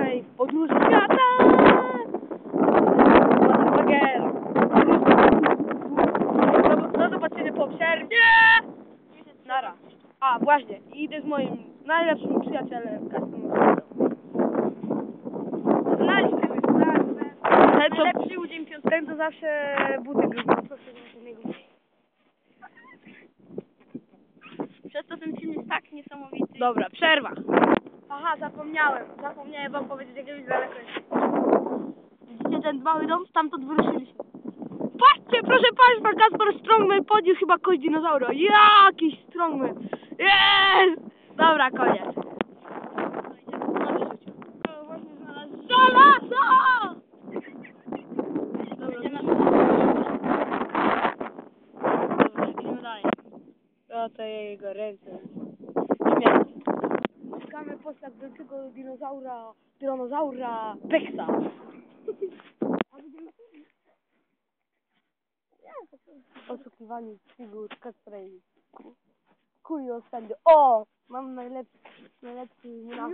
tutaj w podróży świata! Motherfucker! Do, do zobaczenia po przerwie! Nara. A, właśnie. Idę z moim najlepszym przyjacielem Kasperem. Znaliśmy już, tak, tak. Najlepszy udzień piątego. Ten to zawsze buty niego. Przez to ten film jest tak niesamowity. Dobra, przerwa. Aha, zapomniałem. Zapomniałem wam powiedzieć, jak już daleko jest. Widzicie ten mały dom? Stamtąd wyruszyliśmy. Patrzcie, proszę Państwa, Kasper Strongman podniósł chyba kość dinozaura. Jakiś Strongman. Jest! Dobra, koniec. No właśnie znalazłem. Żelazo! Dobra, Dobra, idziemy dalej. Oto jego ręce. Śmierć. Szukamy postać wielkiego dinozaura, dinozaura Beksa. Poszukiwaniu figur Kasprei. Kuj ostędy. O! Mam najlepszy, najlepszy na,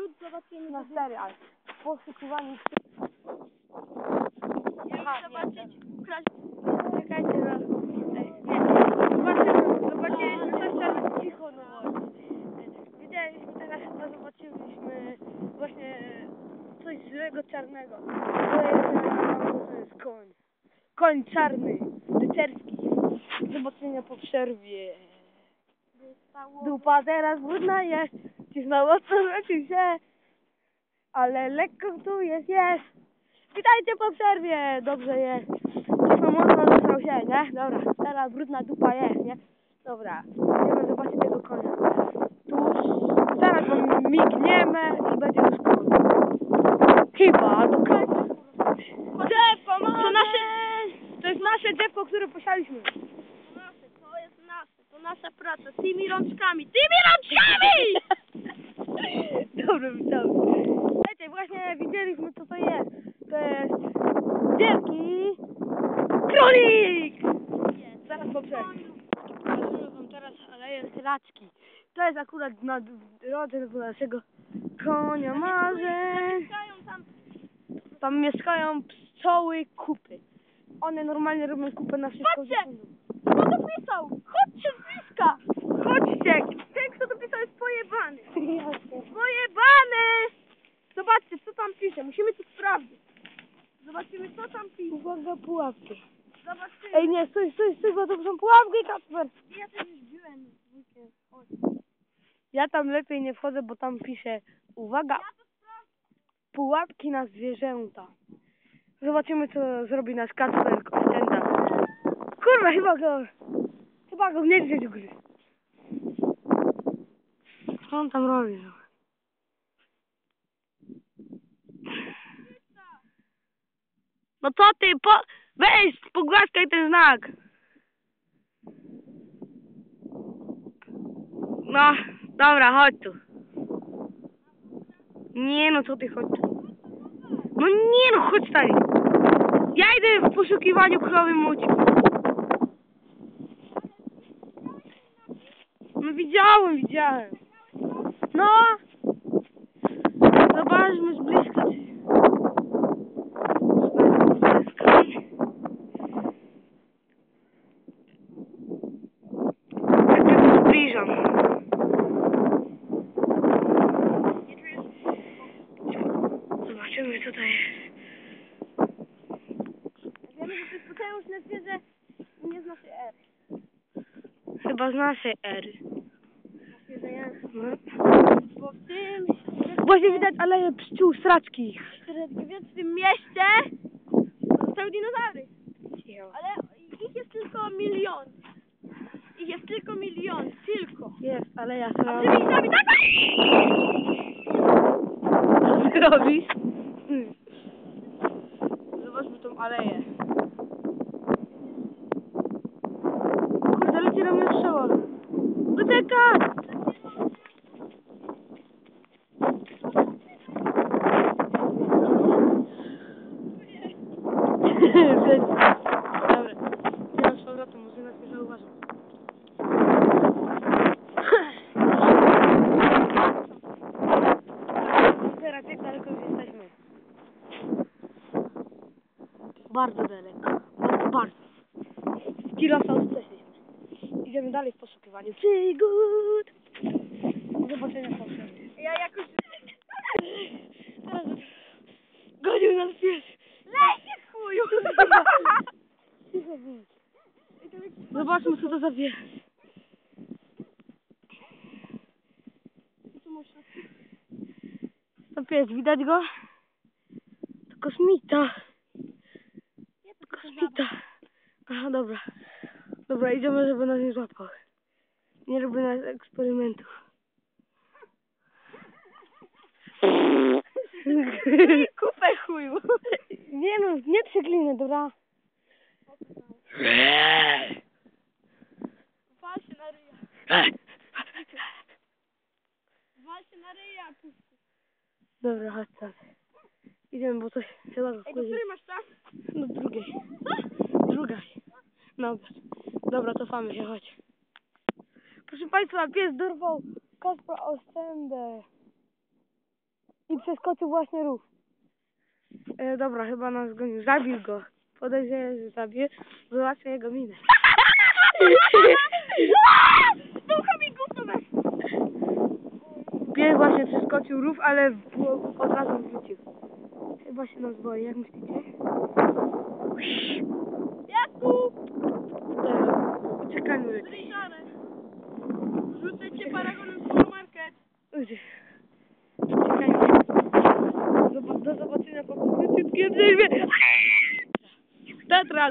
na serial. W poszukiwaniu Jak zobaczyć ukraść. Czekajcie na... Ej, nie. Zobaczymy, zobaczyliśmy coś teraz cicho, no właśnie. Widzieliśmy teraz chyba zobaczyliśmy właśnie coś złego czarnego. To jest, koń. Koń czarny, rycerski. Zobaczenia po przerwie. Dupa teraz brudna jest, cisnął odwrócił się, ale lekko tu jest, jest. Witajcie po przerwie, dobrze jest. Cisnął mocno dostał się, nie? Dobra, teraz brudna dupa jest, nie? Dobra, idziemy zobaczyć tego konia. Tuż, zaraz migniemy i będzie już. Chyba, albo koń. Drzewo, To nasze, to jest nasze drzewko, które posialiśmy. To nasze, to jest nasze, to nasza praca. Tymi rączkami, tymi rączkami! Dobry witam. Słuchajcie, właśnie widzieliśmy co to jest. To jest wielki królik! Zaraz po przerwie. Pokażemy wam teraz aleję raczki. To jest akurat na drodze do naszego konia marzeń. Tam mieszkają pszczoły kupy. One normalnie robią kupę na wszystko. Patrzcie! Kto to pisał? Chodźcie z bliska! Chodźcie! Ten, kto to pisał, jest pojebany. Pojebany! Zobaczcie, co tam pisze. Musimy to sprawdzić. Zobaczymy, co tam pisze. Uwaga, pułapki. Zobaczymy. Ej, nie, stój, stój, stój, bo to są pułapki, Kacper. Ja też już byłem. Ja tam lepiej nie wchodzę, bo tam pisze, uwaga, pułapki na zwierzęta. Zobaczymy, co zrobi nasz Kacper Ostenda. Kurwa, chyba go, chyba go niedźwiedź ugryzł. Co on tam robi? No co ty, po, weź, pogłaskaj ten znak. No, dobra, chodź tu. Nie no, co ty, chodź tu. No nie no, chodź stary. Ja idę w poszukiwaniu krowy muci. No widziałem, widziałem. No. Zobaczmy z bliska. czy- Zobaczmy z bliska. Jak ja tu zbliżam. Nie czujesz? Zobaczymy co to jest. Wiemy, że to zwierzę i nie zna się R. Chyba z naszej ery. Zwierzę jest. No. Bo w tym Właśnie widać aleje pszczół sraczki. średniowiecznym mieście zostały dinozaury. Ale ich jest tylko milion. Ich jest tylko milion. Tylko. Jest, aleja A sraczki. ty mi zrobi tak? Co ty robisz? Hmm. Zobaczmy tą aleję. Kurde, leci na mnie strzała. Uciekaj! Więc, dobra. Teraz z powrotem, może nas nie zauważą. Teraz jak daleko już jesteśmy? Bardzo daleko. Bardzo, bardzo. Z kilosa już przeszliśmy. Idziemy dalej w poszukiwaniu przygód. Do zobaczenia Warszawie. Ja jakoś... Teraz Gonił nas pies. Lej się chuju! Zobaczmy co to za pies. To pies, widać go? To kosmita. Kosmita. Aha, dobra. Dobra, idziemy, żeby nas nie złapał. Nie robię nas eksperymentów. Kupę chuju. Nie no, nie przeklinę, dobra? Wal się na ryja. Wal się na ryja. Dobra, chodź tam. Idziemy, bo coś się da Ej, do wkurzyć. której masz tam? Do drugiej. Druga. Na obiad. Dobra, cofamy się, chodź. Proszę Państwa, pies dorwał Kaspra Ostędę. I przeskoczył właśnie rów. E, dobra, chyba nas gonił. Zabił go. Podejrzeję, że zabił. Zobaczcie jego minę. Ducha mi gówno weź. Pies właśnie przeskoczył rów, ale w- od razu wrócił. Chyba się nas boi, jak myślicie? Jasku!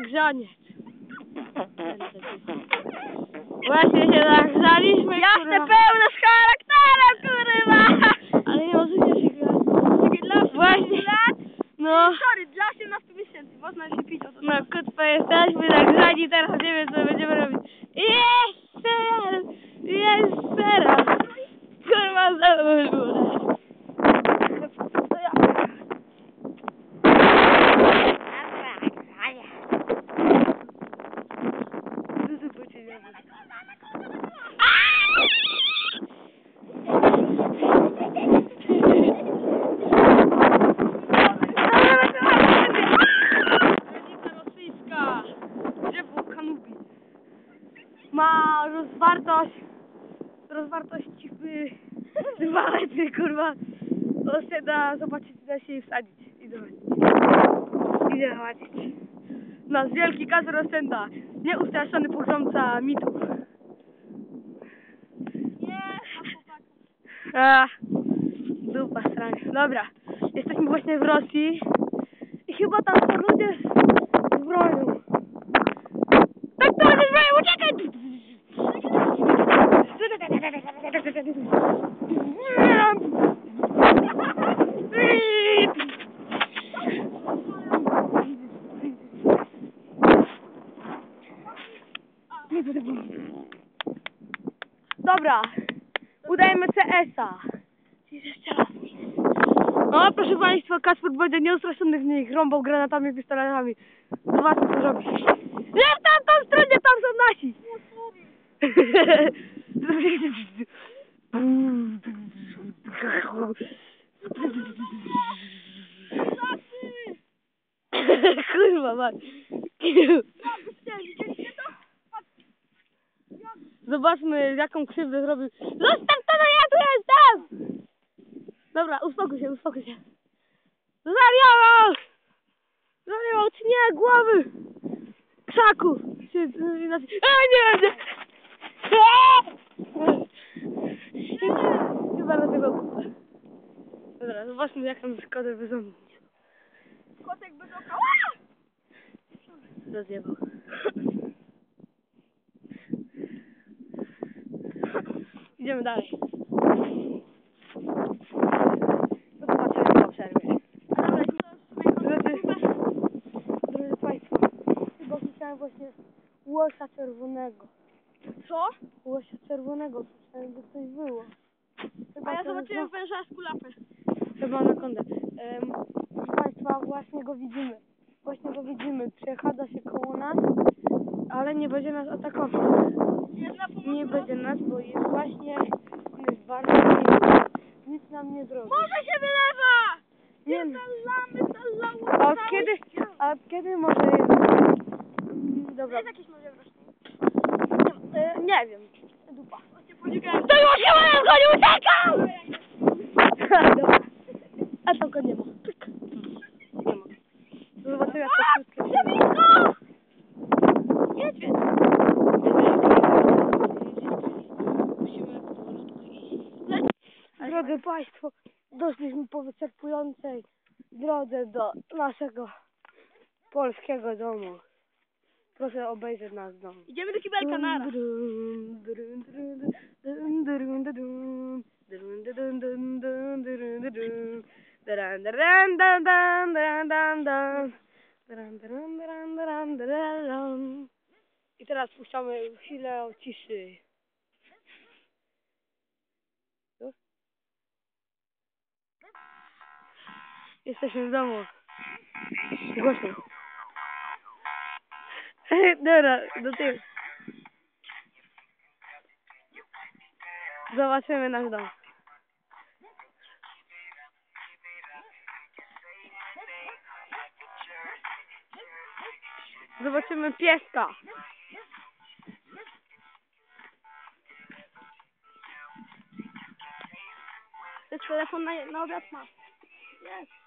Tetra grzaniec. Właśnie się nagrzaliśmy, Jasne, kurwa. pełne z charakterem, kurwa! Ale nie możecie się grać. Czekaj, dla 18 Właśnie. lat? No, Sorry, dla 18 miesięcy. Można się pić o to. no kutwa jesteśmy nagrzani, teraz nie wiem co będziemy robić. Jeszcze raz, jeszcze raz. Kurwa, znowu To ja. Granica rosyjska. Drzewo Kanubi. Ma rozwartość. Rozwartość cichy. Dwa kurwa. Się da zobaczyć, da się jej wsadzić. I zobaczyć. Idę zobaczyć. Nasz wielki kazer Ostenda. Nieustraszony pogromca mitów. A, dupa strania. Dobra, jesteśmy właśnie w Rosji i chyba tam są ludzie z, z bronią. Tak to jest bronią, uciekaj! Dobra, udajemy CS-a. Jeszcze raz. O, proszę Państwa, Kasper będzie nieustraszony w nich, rąbał granatami, pistoletami. Zobaczmy, co robi. Nie w tamtą stronę, tam są nasi! Kurwa, mać. Zobaczmy, jaką krzywdę zrobił. Zostaw no tu jestem! Dobra, uspokój się, uspokój się. Zariował! Zariował tnie głowy! Krzaku! Czy, inaczej... A nie, nie! Chyba na tego kupę. Dobra, zobaczmy, jak tam szkodę wyządzić. Kotek by dokał. Rozjebał. Idziemy dalej. Do zobaczenia po przerwie. Drodzy, drodzy Państwo, chyba słyszałem właśnie łosia czerwonego. Co? Łosia czerwonego słyszałem, by coś było. Chyba A ja to zobaczyłem węża z kulapy. Chyba anakondę. Um, proszę Państwa, właśnie go widzimy. Właśnie go widzimy. Przechadza się koło nas, ale nie będzie nas atakował. Jest na. Nie będzie nas, bo jest właśnie bardzo. Nic nam nie zrobi. Morze się wylewa! Nie, no. Zalamy, zalało, a od kiedy, A kiedy może... Mm, Dobra. Jest może. E, nie wiem. Dupa. To już się będę gonił, uciekał! A tam go nie ma. Pyk. Nie ma. Zobaczymy jak to wszystko się Blisko! Niedźwiedź. Musimy powolutku iść. Drodzy Państwo, doszliśmy po wyczerpującej drodze do naszego polskiego domu. Proszę obejrzeć nasz dom. Idziemy do kibelka, nara. I teraz puszczamy chwilę ciszy. Jesteśmy w domu. Głośno. Dobra, do tyłu. Zobaczymy nasz dom. Zobaczymy pieska. Jest telefon na, na obiad ma. Jest.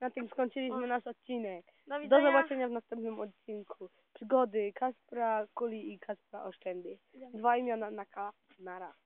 Na tym skończyliśmy nasz odcinek. Do Do widzenia. zobaczenia w następnym odcinku. Przygody Kaspra Kuli i Kaspra Oszczędy. Dwa imiona na K. Na raz.